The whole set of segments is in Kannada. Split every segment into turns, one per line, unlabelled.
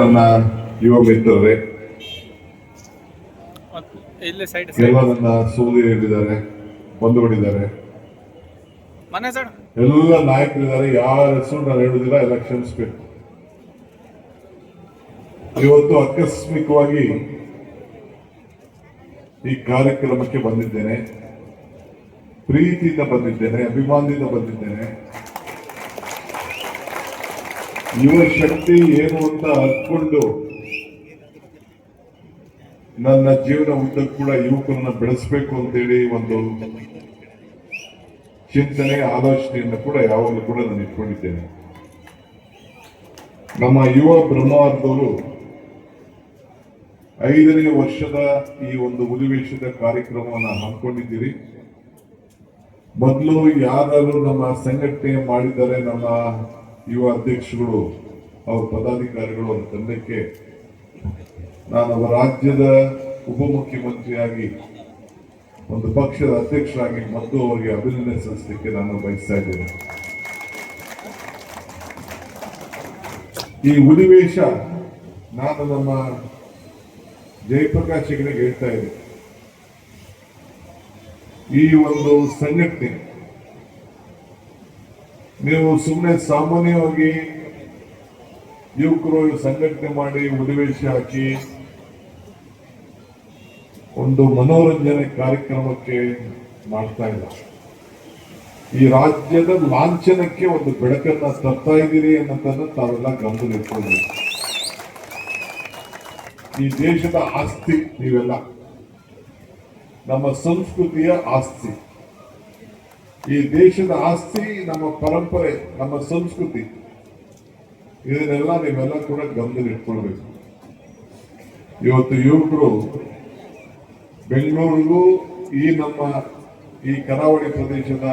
ನನ್ನ ಯುವ ಮಿತ್ರರೇ. ಎಲ್ಲ ನನ್ನ ಸೋದರಿಯರಿದ್ದಾರೆ ಬಂಧುಗಳಿದ್ದಾರೆ ಎಲ್ಲ ನಾಯಕರಿದ್ದಾರೆ ಯಾರ ಹೆಸರು ನಾನು ಹೇಳುದಿಲ್ಲ ಎಲ್ಲ ಕ್ಷಮಿಸ್ಬೇಕು. ಇವತ್ತು ಆಕಸ್ಮಿಕವಾಗಿ ಈ ಕಾರ್ಯಕ್ರಮಕ್ಕೆ ಬಂದಿದ್ದೇನೆ. ಪ್ರೀತಿಯಿಂದ ಬಂದಿದ್ದೇನೆ ಅಭಿಮಾನದಿಂದ ಬಂದಿದ್ದೇನೆ. ಯುವ ಶಕ್ತಿ ಏನು ಅಂತ ಅರ್ಕೊಂಡು ನನ್ನ ಜೀವನ ಉದ್ದಕ್ಕೂ ಕೂಡ ಯುವಕರನ್ನ ಬೆಳೆಸಬೇಕು ಅಂತೇಳಿ ಒಂದು ಚಿಂತನೆ, ಆಲೋಚನೆಯನ್ನು ಕೂಡ ಯಾವಾಗಲೂ ಕೂಡ ನಾನು ಇಟ್ಕೊಂಡಿದ್ದೇನೆ. ನಮ್ಮ ಯುವ ಬ್ರಹ್ಮಾರ್ದವರು ಐದನೇ ವರ್ಷದ ಈ ಒಂದು ಹುಲಿವೇಷದ ಕಾರ್ಯಕ್ರಮವನ್ನು ಹಮ್ಮಿಕೊಂಡಿದ್ದೀರಿ. ಮೊದಲು ಯಾರು ನಮ್ಮ ಸಂಘಟನೆ ಮಾಡಿದ್ದಾರೆ ನಮ್ಮ ಯುವ ಅಧ್ಯಕ್ಷಗಳು ಅವ್ರ ಪದಾಧಿಕಾರಿಗಳು ಅವ್ರ ತಂಡಕ್ಕೆ ನಾನು ರಾಜ್ಯದ ಉಪಮುಖ್ಯಮಂತ್ರಿಯಾಗಿ ಒಂದು ಪಕ್ಷದ ಅಧ್ಯಕ್ಷರಾಗಿ ಮತ್ತು ಅವರಿಗೆ ಅಭಿನಂದನೆ ಸಲ್ಲಿಸಲಿಕ್ಕೆ ನಾನು ಬಯಸ್ತಾ ಇದ್ದೇನೆ. ಈ ಉದಿವೇಶ ನಾನು ನಮ್ಮ ಜಯಪ್ರಕಾಶ್ ಹೇಳ್ತಾ ಇದ್ದೆ. ಈ ಒಂದು ಸಂಘಟನೆ ನೀವು ಸುಮ್ಮನೆ ಸಾಮಾನ್ಯವಾಗಿ ಯುವಕರು ಸಂಘಟನೆ ಮಾಡಿ ಮುಡಿವೇಶ ಹಾಕಿ ಒಂದು ಮನೋರಂಜನೆ ಕಾರ್ಯಕ್ರಮಕ್ಕೆ ಮಾಡ್ತಾ ಇಲ್ಲ. ಈ ರಾಜ್ಯದ ಲಾಂಛನಕ್ಕೆ ಒಂದು ಬೆಳಕನ್ನ ತರ್ತಾ ಇದ್ದೀರಿ ಅನ್ನೋದನ್ನ ತಾವೆಲ್ಲ ಗಮನದಲ್ಲಿಟ್ಕೊಳ್ಬೇಕು ಈ ದೇಶದ ಆಸ್ತಿ ನೀವೆಲ್ಲ. ನಮ್ಮ ಸಂಸ್ಕೃತಿಯ ಆಸ್ತಿ. ಈ ದೇಶದ ಆಸ್ತಿ, ನಮ್ಮ ಪರಂಪರೆ, ನಮ್ಮ ಸಂಸ್ಕೃತಿ, ಇದನ್ನೆಲ್ಲ ನೀವೆಲ್ಲ ಕೂಡ ಗಮನದಲ್ಲಿಟ್ಕೊಳ್ಬೇಕು. ಇವತ್ತು ಯುವಕರು ಬೆಂಗಳೂರಿಗೂ ಈ ನಮ್ಮ ಈ ಕರಾವಳಿ ಪ್ರದೇಶದ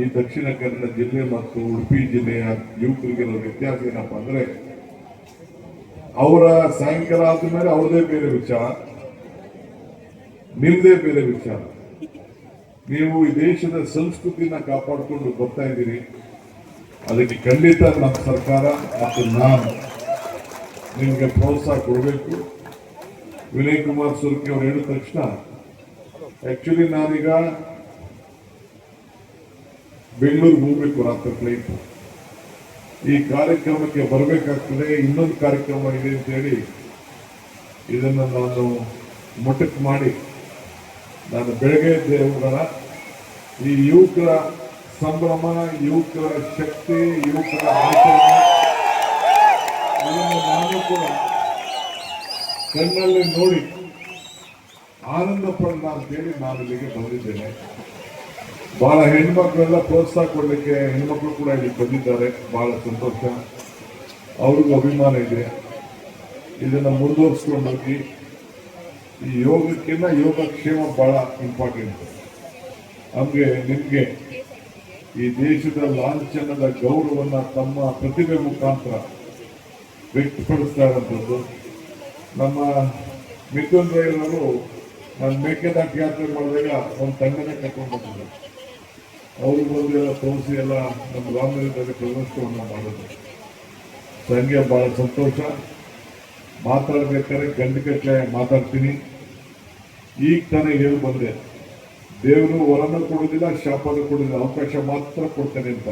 ಈ ದಕ್ಷಿಣ ಕನ್ನಡ ಜಿಲ್ಲೆ ಮತ್ತು ಉಡುಪಿ ಜಿಲ್ಲೆಯ ಯುವಕರಿಗಿರೋ ವ್ಯತ್ಯಾಸ ಏನಪ್ಪ ಅಂದ್ರೆ, ಅವರ ಸಾಯಂಕಾಲ ಆದ್ಮೇಲೆ ಅವ್ರದೇ ಬೇರೆ ವಿಚಾರ, ನಿಮ್ದೇ ಬೇರೆ ವಿಚಾರ. ನೀವು ಈ ದೇಶದ ಸಂಸ್ಕೃತಿನ ಕಾಪಾಡಿಕೊಂಡು ಬರ್ತಾ ಇದ್ದೀರಿ. ಅದಕ್ಕೆ ಖಂಡಿತ ನಮ್ಮ ಸರ್ಕಾರ ಮತ್ತು ನಾನು ನಿಮಗೆ ಪ್ರೋತ್ಸಾಹ ಕೊಡಬೇಕು. ವಿನಯ್ ಕುಮಾರ್ ಸುರ್ಕಿ ಅವರು ಹೇಳಿದ ತಕ್ಷಣ ಆ್ಯಕ್ಚುಲಿ ನಾನೀಗ ಬೆಂಗಳೂರಿಗೆ ಹೋಗ್ಬೇಕು ರಾತ್ರಿ ಫ್ಲೈಟ್ ಈ ಕಾರ್ಯಕ್ರಮಕ್ಕೆ ಬರಬೇಕಾಗ್ತದೆ, ಇನ್ನೊಂದು ಕಾರ್ಯಕ್ರಮ ಇದೆ ಅಂತ ಹೇಳಿ ಇದನ್ನು ನಾನು ಮುಟಕ್ ಮಾಡಿ ನಾನು ಬೆಳಗ್ಗೆ ದೇವರ ಈ ಯುವಕರ ಸಂಭ್ರಮ, ಯುವಕರ ಶಕ್ತಿ, ಯುವಕರ ಆಚರಣೆ ನಾನು ಕೂಡ ಕಣ್ಣಲ್ಲಿ ನೋಡಿ ಆನಂದ ಪಡೋಣ ಅಂತೇಳಿ ನಾನು ಇಲ್ಲಿಗೆ ಬಂದಿದ್ದೇನೆ. ಬಹಳ ಹೆಣ್ಮಕ್ಳೆಲ್ಲ ಪ್ರೋತ್ಸಾಹ ಕೊಡಲಿಕ್ಕೆ ಹೆಣ್ಮಕ್ಳು ಕೂಡ ಇಲ್ಲಿ ಬಂದಿದ್ದಾರೆ. ಬಹಳ ಸಂತೋಷ. ಅವ್ರಿಗೂ ಅಭಿಮಾನ ಇದೆ. ಇದನ್ನು ಮುಂದುವರಿಸ್ಕೊಂಡು ಹೋಗಿ ಈ ಯೋಗಕ್ಕಿಂತ ಯೋಗಕ್ಷೇಮ ಬಹಳ ಇಂಪಾರ್ಟೆಂಟ್ ನಮಗೆ ನಿಮಗೆ ಈ ದೇಶದ ಲಾಂಛನದ ಗೌರವವನ್ನು ತಮ್ಮ ಪ್ರತಿಭೆ ಮುಖಾಂತರ ವ್ಯಕ್ತಪಡಿಸ್ತಾ ಇರೋಂಥದ್ದು ನಮ್ಮ ಮಿಥುನ್ ರೈಲರು ನಾನು ಮೇಕೆದಾಟು ಯಾತ್ರೆ ಮಾಡಿದಾಗ ಒಂದು ತಂಡನೇ ಕರ್ಕೊಂಡು ಬಂದಿದ್ದರು ಅವರು ಬಂದು ಎಲ್ಲ ತೋರಿಸಿ ಎಲ್ಲ ನಮ್ಮ ರಾಮನಗರದಲ್ಲಿ ಪ್ರದರ್ಶನವನ್ನು ಮಾಡೋದು ಸಂಜೆ ಬಹಳ ಸಂತೋಷ. ಮಾತಾಡಬೇಕಾದ್ರೆ ಗಂಡಗಟ್ಟಲೆ ಮಾತಾಡ್ತೀನಿ. ಈಗ ತಾನೇ ಹೇಳಿ ಬಂದೆ ದೇವರು ವರನ ಕೊಡೋದಿಲ್ಲ, ಶಾಪನ ಕೊಡೋದಿಲ್ಲ, ಅವಕಾಶ ಮಾತ್ರ ಕೊಡ್ತಾನೆ ಅಂತ.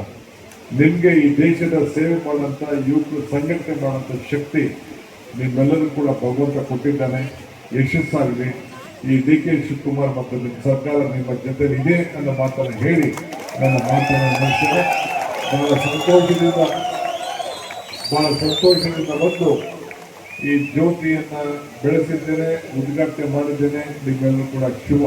ನಿಮಗೆ ಈ ದೇಶದ ಸೇವೆ ಮಾಡೋಂಥ ಯುವಕರು ಸಂಘಟನೆ ಮಾಡೋಂಥ ಶಕ್ತಿ ನಿಮ್ಮೆಲ್ಲರೂ ಕೂಡ ಭಗವಂತ ಕೊಟ್ಟಿದ್ದಾನೆ. ಯಶಸ್ಸಾಗಲಿ. ಈ ಡಿ ಕೆ ಶಿವಕುಮಾರ್ ಮತ್ತು ನಿಮ್ಮ ಸರ್ಕಾರ ನಿಮ್ಮ ಜೊತೆ ಇದೆ ಅನ್ನೋ ಮಾತನ್ನು ಹೇಳಿ ನನ್ನ ಮಾತನ್ನು ಮುಗಿಸಿದೆ ಬಹಳ ಸಂತೋಷದಿಂದ ಬಹಳ ಸಂತೋಷದಿಂದ ಬಂದು ಈ ಜ್ಯೋತಿಯನ್ನ ಬೆಳೆಸಿದ್ದೇನೆ ಉದ್ಘಾಟನೆ ಮಾಡಿದ್ದೇನೆ ನಿಮ್ಮೆಲ್ಲರೂ ಕೂಡ ಶುಭ.